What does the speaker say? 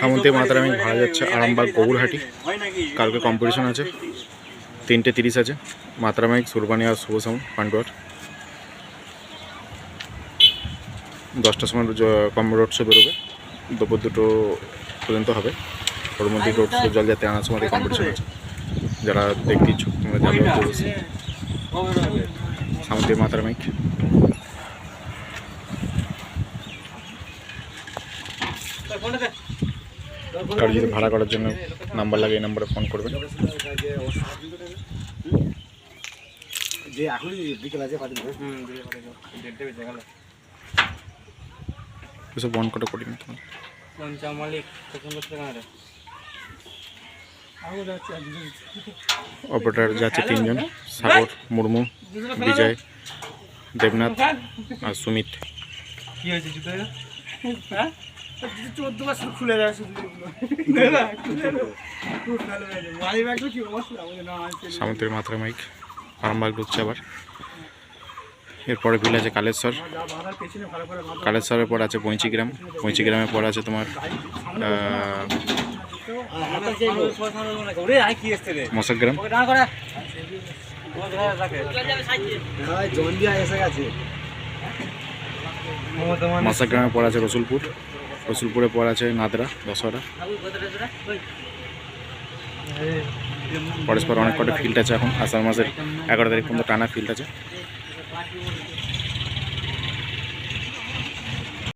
সামন্তে মাতারামি ভাড়া যাচ্ছে আরামবাগ গৌরহাটি কালকে কম্পিটিশন আছে। তিনটে তিরিশ আছে। মাতারামাইক সুরবানি আর শুভ সাউন্ড পান্ডুয়ার দশটার সময় কম রোড শো বেরোবে। দুপুর দুটো পর্যন্ত হবে। ওর মধ্যে রোড শো জল যাতে আনার সময় কম্পিটিশন আছে। যারা দেখতে ইচ্ছুক তোমরা যাবে সামন্তে মাতারামাইক কারও যদি ভাড়া করার জন্য নাম্বার লাগে এই নাম্বারে ফোন করবেন। যে এখনই বিকেল আছে কটা করি না তোমার অপারেটার যাচ্ছে তিনজন সাগর মুর্মু বিজয় দেবনাথ আর সুমিত। কি হয়েছে চোদ্দ বছর খুলে দেয় শুধু ব্যাগটা কি অবস্থা? আমাদের না আছে সামন্তের মাত্রা মাইক আরামবাগ ঢুকছে আবার। এরপরে বিল আছে কালেশ্বর। কালেশ্বরের পর আছে পঁয়চি গ্রাম। পঁয়চি গ্রামের পর আছে তোমার আহ, মশক গ্রাম। হ্যাঁ জন্ডিয়া এসে গেছে মশক গ্রামের পর আছে রসুলপুর। রসুলপুরের পড়া আছে নাদরা, দশহরা। পরস্পর অনেক কটা ফিল্ড আছে এখন। আষাঢ় মাসের এগারো তারিখ পর্যন্ত টানা ফিল্ড আছে।